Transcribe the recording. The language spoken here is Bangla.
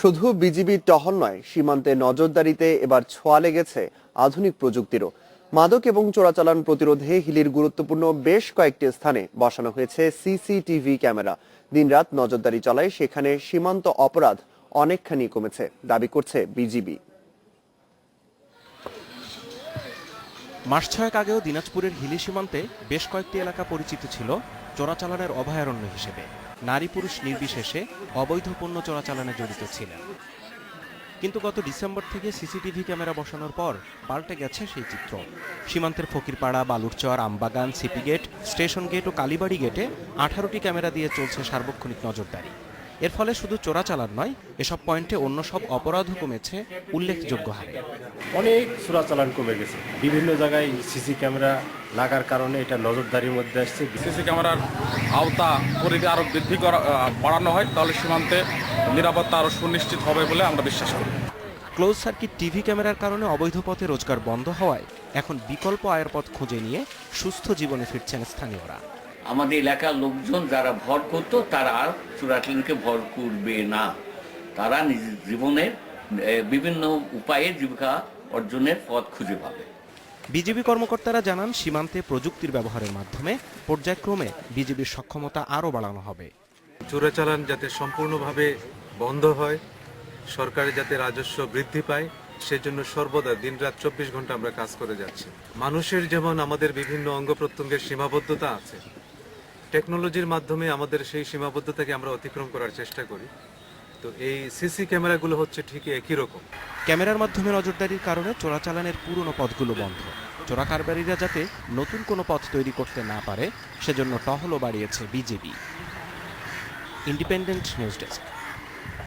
শুধু বিজিবি টহল নয়, সীমান্তে নজরদারিতে এবার ছোঁয়া লেগেছে আধুনিক প্রযুক্তিরও। মাদক এবং চোরাচালান প্রতিরোধে হিলির গুরুত্বপূর্ণ বেশ কয়েকটি স্থানে বসানো হয়েছে সিসিটিভি ক্যামেরা। দিনরাত নজরদারি চলায় সেখানে সীমান্ত অপরাধ অনেকখানি কমেছে, দাবি করছে বিজিবি। মাস ছয়েক আগেও দিনাজপুরের হিলি সীমান্তে বেশ কয়েকটি এলাকা পরিচিত ছিল, চোরাচালানের অভয়ারণ্য হিসেবে। নারী পুরুষ নির্বিশেষে অবৈধ পণ্য চোরাচালানে জড়িত ছিলেন। কিন্তু গত ডিসেম্বর থেকে সিসিটিভি ক্যামেরা বসানোর পর পাল্টে গেছে সেই চিত্র। সীমান্তের Fakirpara, Balurchar, Ambagan CP gate station gate ও কালীবাড়ি গেটে আঠারোটি ক্যামেরা দিয়ে চলছে সার্বক্ষণিক নজরদারি। এর ফলে শুধু চোরাচালান নয় এসব পয়েন্টে অন্য সব অপরাধও কমেছে উল্লেখযোগ্য হারে। অনেক চোরাচালান কমে গেছে। বিভিন্ন জায়গায় সিসি ক্যামেরা লাগার কারণে এটা নজরদারির মধ্যে আসছে। সিসি ক্যামেরার আওতা পরিধি আরও বৃদ্ধি করা বাড়ানো হয় তাহলে সীমান্তে নিরাপত্তা আরও সুনিশ্চিত হবে বলে আমরা বিশ্বাস করি। ক্লোজ সার্কিট টিভি ক্যামেরার কারণে অবৈধ পথে রোজগার বন্ধ হওয়ায় এখন বিকল্প আয়ের পথ খুঁজে নিয়ে সুস্থ জীবনে ফিরছেন স্থানীয়রা। আমাদের এলাকার লোকজন যারা ভর করতো তারা আর চোরাচালানকে ভর করবে না। তারা নিজ জীবনের বিভিন্ন উপায়ে জীবিকা অর্জনের পথ খুঁজে পাবে। বিজেপি কর্মকর্তারা জানান সীমান্তে প্রযুক্তির ব্যবহারের মাধ্যমে পর্যায়ক্রমে বিজেপির সক্ষমতা আরও বাড়ানো হবে। চোরাচালান যাতে সম্পূর্ণভাবে বন্ধ হয় সরকারের যাতে রাজস্ব বৃদ্ধি পায় সেজন্য সর্বদা দিনরাত চব্বিশ ঘণ্টা আমরা কাজ করে যাচ্ছি। মানুষের যেমন আমাদের বিভিন্ন অঙ্গ প্রত্যঙ্গের সীমাবদ্ধতা আছে টেকনোলজির মাধ্যমে আমাদের সেই সীমাবদ্ধতাকে আমরা অতিক্রম করার চেষ্টা করি। তো এই সিসি ক্যামেরাগুলো হচ্ছে ঠিক একই রকম। ক্যামেরার মাধ্যমে নজরদারির কারণে চোরাচালানের পুরনো পথগুলো বন্ধ। চোরা কারবারিরা যাতে নতুন কোনো পথ তৈরি করতে না পারে, সেজন্য টহলও বাড়িয়েছে বিজেপি। Independent news desk.